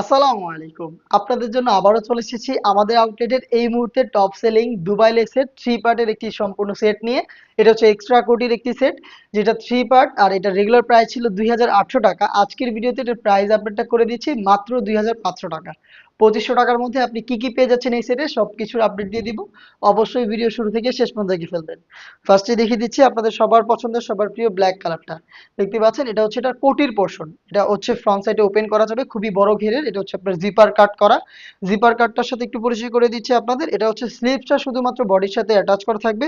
আসসালামু আলাইকুম। আপনাদের জন্য আবারও চলে এসেছি আমাদের আউটলেটের এই মুহূর্তে টপ সেলিং দুবাই লেসের থ্রি পার্টের একটি সম্পূর্ণ সেট নিয়ে। এটা হচ্ছে এক্সট্রা কোটির একটি সেট যেটা থ্রি পার্ট আর এটা রেগুলার প্রাইস ছিল দুই হাজার আটশো টাকা। আজকের ভিডিওতে এটার প্রাইস আপডেটটা করে দিচ্ছি মাত্র দুই হাজার পাঁচশো টাকা। পঁচিশশো টাকার মধ্যে আপনি কি কি পেয়ে যাচ্ছেন এই সেটে সব কিছুর আপডেট দিয়ে দিব। অবশ্যই ভিডিও শুরু থেকে শেষ পর্যন্ত দেখে ফেলবেন। ফার্স্টে দেখিয়ে দিচ্ছি আপনাদের সবার পছন্দের, সবার প্রিয় ব্ল্যাক কালারটা দেখতে পাচ্ছেন, এটা হচ্ছে এটা কোটির পোর্শন এটা হচ্ছে ফ্রন্ট সাইডে ওপেন করা যাবে, খুবই বড় ঘেরের। এটা হচ্ছে আপনার জিপার কাট করা। জিপার কাটটার সাথে একটু পরিচয় করে দিচ্ছি আপনাদের। এটা হচ্ছে স্লিপসটা শুধুমাত্র বডির সাথে অ্যাটাচ করা থাকবে।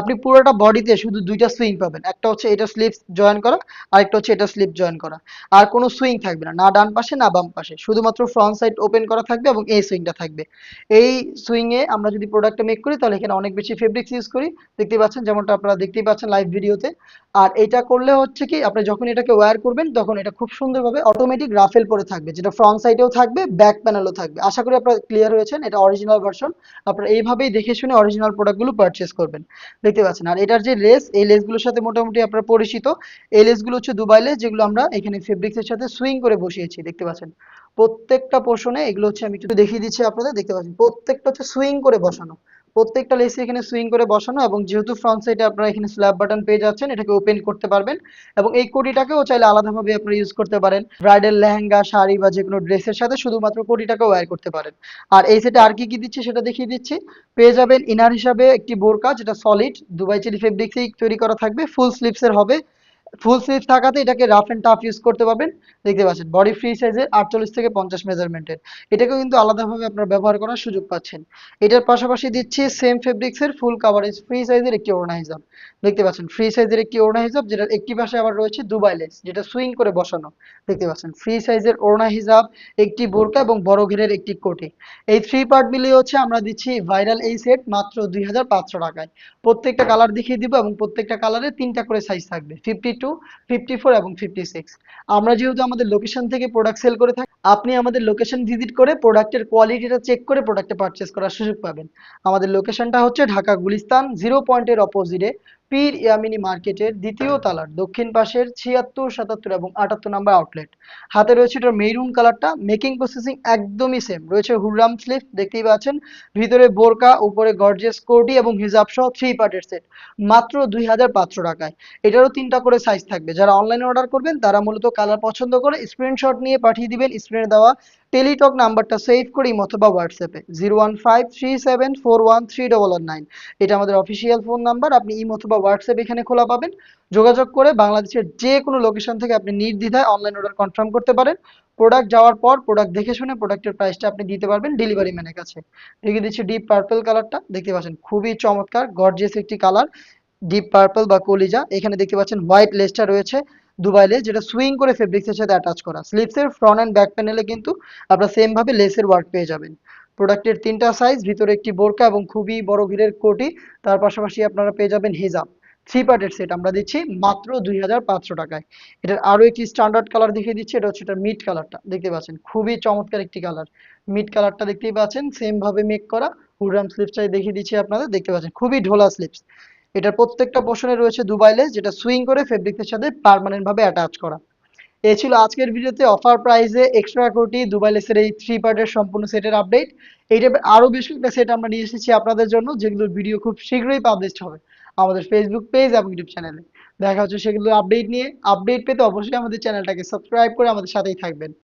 আপনি পুরোটা বডিতে শুধু দুইটা সুইং পাবেন। একটা হচ্ছে এটা স্লিপস জয়েন করা আর একটা হচ্ছে এটা স্লিপ জয়েন করা। আর কোনো সুইং থাকবে না না ডান পাশে, না বাম পাশে। শুধুমাত্র ফ্রন্ট সাইড ওপেন করা থাকবে এবং এই সুইংটা থাকবে। এই সুইংয়ে আমরা যদি প্রোডাক্টটা মেক করি, তাহলে এখানে অনেক বেশি ফেব্রিক্স ইউজ করি। দেখতে পাচ্ছেন, যেমনটা আপনারা দেখতেই পাচ্ছেন লাইভ ভিডিওতে আর এটা করলে হচ্ছে কি, আপনি যখন এটাকে ওয়্যার করবেন, তখন এটা খুব সুন্দরভাবে অটোমেটিক রাফেল পরে থাকবে, যেটা ফ্রন্ট সাইডেও থাকবে ব্যাক প্যানেলও থাকবে। আশা করি আপনারা ক্লিয়ার হয়েছেন, এটা অরিজিনাল ভার্সন আপনারা এইভাবেই দেখে শুনে অরিজিনাল প্রোডাক্টগুলো পারচেস করবেন। দেখতে পাচ্ছেন? আর এটার যে লেস এই লেসগুলোর সাথে মোটামুটি আপনারা পরিচিত। এই লেসগুলো হচ্ছে দুবাই লেস যেগুলো আমরা এখানে ফেব্রিক্সের সাথে সুইং করে বসিয়েছি, দেখতে পাচ্ছেন? প্রত্যেকটা পোর্শনে এগুলো হচ্ছে আমি একটু দেখিয়ে দিচ্ছি আপনাদের, দেখতে পাচ্ছেন? প্রত্যেকটা হচ্ছে সুইং করে বসানো। প্রত্যেকটা লেসে এখানে সুইং করে বসানো এবং যেহেতু ফ্রন্ট সাইডে আপনারা এখানে স্ল্যাব বাটন পেয়ে যাচ্ছেন, এটাকে ওপেন করতে পারবেন এবং এই কোটিটাকেও চাইলে আলাদাভাবে আপনারা ইউজ করতে পারেন। ব্রাইডাল লেহেঙ্গা, শাড়ি বা যে কোনো ড্রেসের সাথে শুধুমাত্র কোটিটাকে ওয়্যার করতে পারেন। আর এই সেটে আর কি কি দিচ্ছি সেটা দেখিয়ে দিচ্ছি। পেয়ে যাবেন ইনার হিসাবে একটি বোরকা, যেটা সলিড দুবাই চেরি ফেব্রিক্সেই তৈরি করা থাকবে ফুল স্লিভসের হবে। ফুল স্লিভ থাকাতে এটাকে রাফ এন্ড টাফ ইউজ করতে পারবেন। দেখতে পাচ্ছেন বডি ফ্রি সাইজের আটচল্লিশ থেকে পঞ্চাশ মেজারমেন্টের এটাকেও কিন্তু আলাদাভাবে আপনারা ব্যবহার করার সুযোগ পাচ্ছেন। এটার পাশাপাশি দিচ্ছি সেম ফেব্রিক্সের ফুল কাভারেজ ফ্রি সাইজের একটি ওড়না হিসাব দেখতে পাচ্ছেন ফ্রি সাইজের একটি ওড়না হিসাব যেটা একটি পাশে আবার রয়েছে দুবাই লেস যেটা সুইং করে বসানো। দেখতে পাচ্ছেন ফ্রি সাইজের ওড়না হিসাব একটি বোরকা এবং বড় ঘেরের একটি কোটি। এই থ্রি পার্ট মিলিয়ে হচ্ছে আমরা দিচ্ছি ভাইরাল এই সেট মাত্র দুই হাজার পাঁচশো টাকায়। প্রত্যেকটা কালার দেখিয়ে দিব এবং প্রত্যেকটা কালারে তিনটা করে সাইজ থাকবে। ফিফটি টু ফিফটি ফোর এবং ফিফটি সিক্স আমরা যেহেতু আমাদের লোকেশন থেকে প্রোডাক্ট সেল করে থাকি, আপনি আমাদের লোকেশন ভিজিট করে প্রোডাক্টের কোয়ালিটিটা চেক করে প্রোডাক্টটা পারচেস করার সুযোগ পাবেন। আমাদের লোকেশনটা হচ্ছে ঢাকা গুলিস্তান জিরো পয়েন্টের অপোজিটে পীর ইয়ামিনী মার্কেটের দ্বিতীয় তালার দক্ষিণ পাশের ছিয়াত্তর, সাতাত্তর এবং আটাত্তর নাম্বার আউটলেট। হাতে রয়েছে এটার মেরুন কালারটা, মেকিং প্রসেসিং একদমই সেম রয়েছে হুররাম স্লিপ দেখতেই পাচ্ছেন। ভিতরে বোরকা, উপরে গর্জেস কোটি এবং হিজাব সহ থ্রি পার্টের সেট মাত্র দুই হাজার পাঁচশো টাকায়। এটারও তিনটা করে সাইজ থাকবে। যারা অনলাইনে অর্ডার করবেন, তারা মূলত কালার পছন্দ করে স্ক্রিনশট নিয়ে পাঠিয়ে দিবেন স্ক্রিনে দেওয়া টেলিটক নাম্বারটা সেভ করি অথবা হোয়াটসঅ্যাপে zero one five three seven four one three double one nine এটা আমাদের অফিসিয়াল ফোন নাম্বার আপনি ইম অথবা হোয়াটসঅ্যাপ এখানে খোলা পাবেন। যোগাযোগ করে বাংলাদেশের যে কোনো লোকেশন থেকে আপনি নির্দ্বিধায় অনলাইন অর্ডার কনফার্ম করতে পারেন। প্রোডাক্ট যাওয়ার পর প্রোডাক্ট দেখে শুনে প্রোডাক্টের প্রাইসটা আপনি দিতে পারবেন ডেলিভারি ম্যানের কাছে। দেখে দিচ্ছি ডিপ পার্পল কালারটা দেখতে পাচ্ছেন খুবই চমৎকার গর্জিয়াস একটি কালার ডিপ পার্পল বা কলিজা, এখানে দেখতে পাচ্ছেন হোয়াইট লেসটা রয়েছে। দুবাই লেস যেটা সুইং করে ফেব্রিক্সের সাথে অ্যাটাচ করা। স্লিপসের ফ্রন্ট অ্যান্ড ব্যাক প্যানেলে কিন্তু আপনারা সেম ভাবে লেসের ওয়ার্ক পেয়ে যাবেন। প্রোডাক্টের তিনটা সাইজ ভিতরে একটি বোরকা এবং খুবই বড় ঘিরের কোটি। তার পাশাপাশি আপনারা পেয়ে যাবেন হিজাব থ্রি পার্টের সেট আমরা দিচ্ছি মাত্র দুই হাজার পাঁচশো টাকায়। এটার আরও একটি স্ট্যান্ডার্ড কালার দেখিয়ে দিচ্ছি, এটা হচ্ছে এটা মিড কালারটা দেখতে পাচ্ছেন, খুবই চমৎকার একটি কালার মিড কালারটা দেখতেই পাচ্ছেন সেমভাবে মেক করা। হুডরাম স্লিপসটাই দেখিয়ে দিচ্ছি আপনাদের, দেখতে পাচ্ছেন, খুবই ঢোলা স্লিপস এটার প্রত্যেকটা পোর্শনে রয়েছে দুবাই লেস, যেটা সুইং করে ফেব্রিকের সাথে পার্মানেন্ট ভাবে অ্যাটাচ করা। এ ছিল আজকের ভিডিওতে অফার প্রাইসে এক্সট্রা কোটি দুবাই লেসের এই থ্রি পার্টের সম্পূর্ণ সেটের আপডেট এই টাইপের আরও বেশ কয়েকটা সেট আমরা নিয়ে এসেছি আপনাদের জন্য, যেগুলোর ভিডিও খুব শীঘ্রই পাবলিশ হবে আমাদের ফেসবুক পেজ এবং ইউটিউব চ্যানেলে দেখা হচ্ছে সেগুলো আপডেট নিয়ে। আপডেট পেতে অবশ্যই আমাদের চ্যানেলটাকে সাবস্ক্রাইব করে আমাদের সাথেই থাকবেন।